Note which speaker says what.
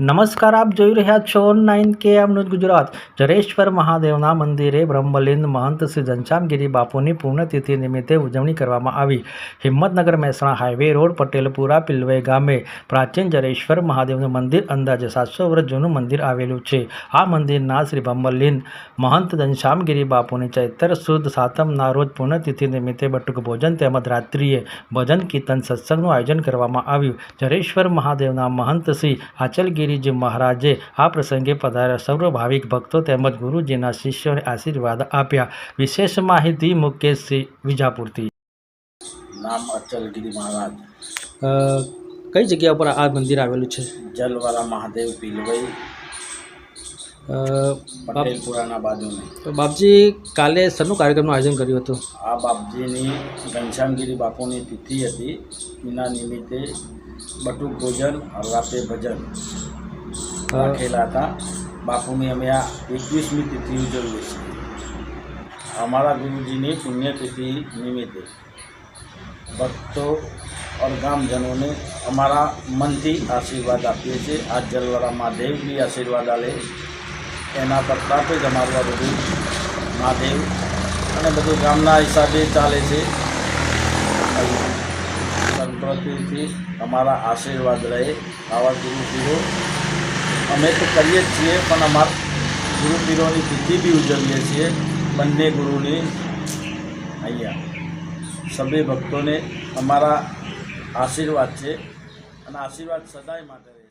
Speaker 1: નમસ્કાર આપ જોઈ રહ્યા છો ઓનલાઈન કે એમ ન્યૂઝ ગુજરાત જરેશ્વર મહાદેવના મંદિરે બ્રહ્મલિંદ મહંત શ્રી ઘનશ્યામગીરી બાપુની પૂર્ણતિથિ નિમિત્તે ઉજવણી કરવામાં આવી હિંમતનગર મહેસાણા હાઈવે રોડ પટેલપુરા પિલવઈ ગામે પ્રાચીન જરેશ્વર મહાદેવનું મંદિર અંદાજે સાતસો વર્ષ જૂનું મંદિર આવેલું છે આ મંદિરના શ્રી બ્રહ્મલિંદ મહંત ઘનશ્યામગીરી બાપુની ચૈતર સુદ સાતમના રોજ પૂર્ણતિથિ નિમિત્તે બટુક ભોજન તેમજ રાત્રિએ ભજન કીર્તન સત્સંગનું આયોજન કરવામાં આવ્યું જરેશ્વર મહાદેવના મહંત શ્રી આચલગીરી જી મહારાજે આ પ્રસંગે પધાર્યા સૌ ભાવીક ભક્તો તેમજ ગુરુજીના શિષ્યોને આશીર્વાદ આપ્યા વિશેષ માહિતી મુકે છે વિજાપુરથી
Speaker 2: નામ અચલ દીલ મહારાજ
Speaker 1: કઈ જગ્યા પર આ ગંદીરા આવેલું છે
Speaker 2: જલવાળા મહાદેવ પીલગઈ પટેલપુરાના બાજુમાં તો
Speaker 1: બાપજી કાલે સનુ કાર્યક્રમનું આયોજન કર્યું હતું
Speaker 2: આ બાપજીની કનશામજીની બાપની તિથી હતી જેના નિમિત્તે ભટુ ભોજન અને રાતે ભજન खेला था बापू में अमिया 21 मिति जुल ली थी हमारा गुरुजी ने पुण्य तिथि निमित्त वर्ष और ग्राम जनोने हमारा मनती आशीर्वाद આપ્યો છે આજ જલરામા દેવ બી આશીર્વાદ आले એના પक्षातે અમારી આજુ માદેવ અને બધો ગામનાય સાથે ચાલે છે સન પ્રતિસ અમારા આશીર્વાદ રહે આવાજીની સુ અમે તો કરીએ જ છીએ પણ અમારા ગુરુ પીરોની તિથિ બી ઉજવીએ છીએ બંને ગુરુની અહીંયા સભ્ય ભક્તોને અમારા આશીર્વાદ છે અને આશીર્વાદ સદાય માટે